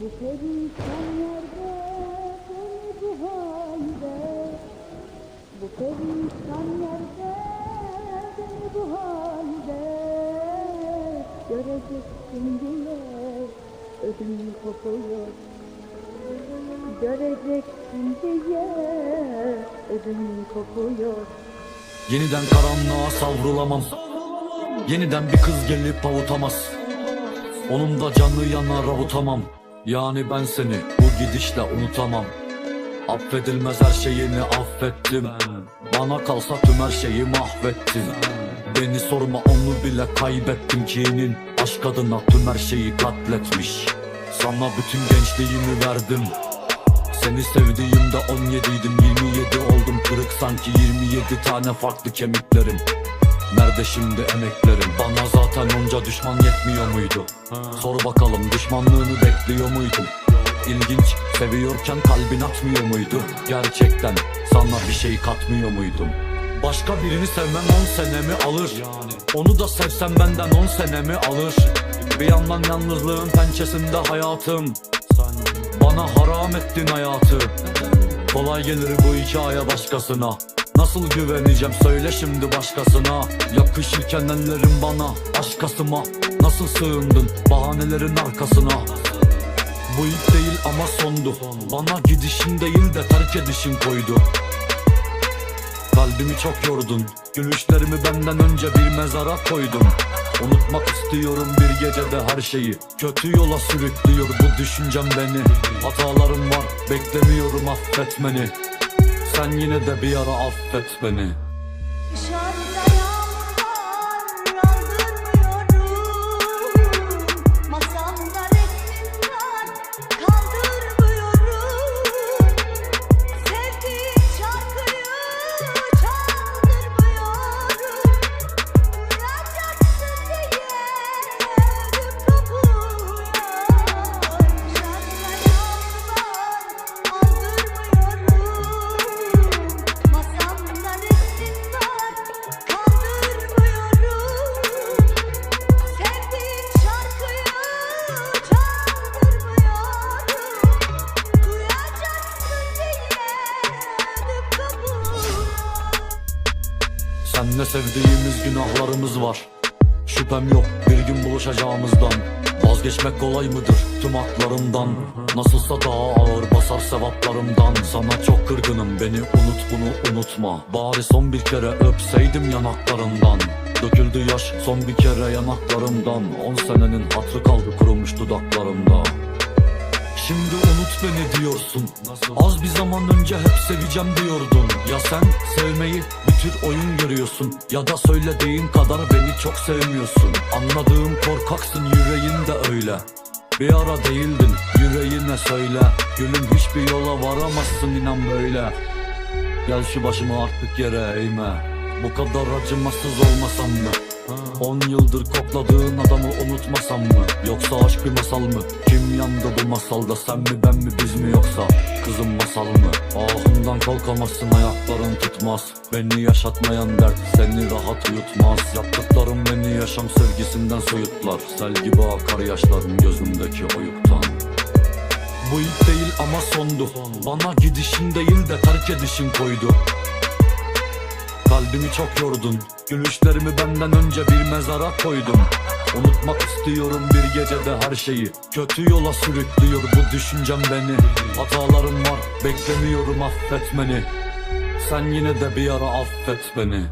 Bu perişan yerde beni bu halde. Bu perişan yerde beni bu halde. Göreceksin diye ödüm kopuyor. Göreceksin diye ödüm kopuyor. Yeniden karanlığa savrulamam. Yeniden bir kız gelip avutamaz. Onun da canı yanar avutamam Yani ben seni bu gidişle unutamam. Affedilmez her şeyini affettim. Bana kalsa tüm her şeyi mahvettin. Beni sorma onu bile kaybettim. Kinin Aşk adına tüm her şeyi katletmiş. Sana bütün gençliğimi verdim. Seni sevdiğimde 17'ydim 27 oldum. Kırık sanki 27 tane farklı kemiklerim Nerede şimdi emeklerim? Bana zaten onca düşman yetmiyor muydu? Sor bakalım düşmanlığını bekliyor muydun İlginç seviyorken kalbin atmıyor muydu? Gerçekten sana bir şey katmıyor muydum? Başka birini sevmem 10 senemi alır? Onu da sevsem benden 10 senemi alır? Bir yandan yalnızlığın pençesinde hayatım. Bana haram ettin hayatı. Kolay gelir bu hikaye başkasına Nasıl güveneceğim? Söyle şimdi başkasına. Yakışırken ellerin bana aşkasıma Nasıl sığındın? Bahanelerin arkasına. Bu ilk değil ama sondu. Bana gidişin değil de terk edişin koydu. Kalbimi çok yordun. Gülüşlerimi benden önce bir mezara koydum Unutmak istiyorum bir gecede her şeyi. Kötü yola sürüklüyor bu düşüncem beni. Hatalarım var beklemiyorum affetmeni Sen yine de bir ara affet beni. Dışarıda Senle sevdiğimiz günahlarımız var. Şüphem yok bir gün buluşacağımızdan. Vazgeçmek kolay mıdır tüm haklarımdan? Nasılsa daha ağır basar sevaplarımdan. Sana çok kırgınım beni unut bunu unutma. Bari son bir kere öpseydim yanaklarından. Döküldü yaş son bir kere yanaklarımdan. On senenin hatrı kaldı kurumuş dudaklarımda Şimdi unut beni diyorsun. Az bir zaman önce hep seveceğim diyordun. Ya sen sevmeyi bir tür oyun görüyorsun. Ya da söylediğin kadar beni çok sevmiyorsun. Anladığım korkaksın yüreğin de öyle. Bir ara değildin yüreğine söyle. Gülüm hiçbir yola varamazsın inan böyle. Gel şu başımı artık yere eğme. Bu kadar acımasız olmasam mı? 10 yıldır kokladığın adamı unutmasam mı? Yoksa aşk bir masal mı? Kim yandı bu masalda sen mi ben mi biz mi yoksa? Kızım masal mı? Ahımdan kalkamazsın ayakların tutmaz Beni yaşatmayan dert seni rahat uyutmaz Yaptıklarım beni yaşam sevgisinden soyutlar Sel gibi akar yaşlarım gözümdeki oyuktan bu ilk değil ama sondu Bana gidişin değil de terk edişin koydu Kalbimi çok yordun. Gülüşlerimi benden önce bir mezara koydum. Unutmak istiyorum bir gecede her şeyi. Kötü yola sürüklüyor bu düşüncem beni. Hatalarım var beklemiyorum affetmeni Sen yine de bir ara affet beni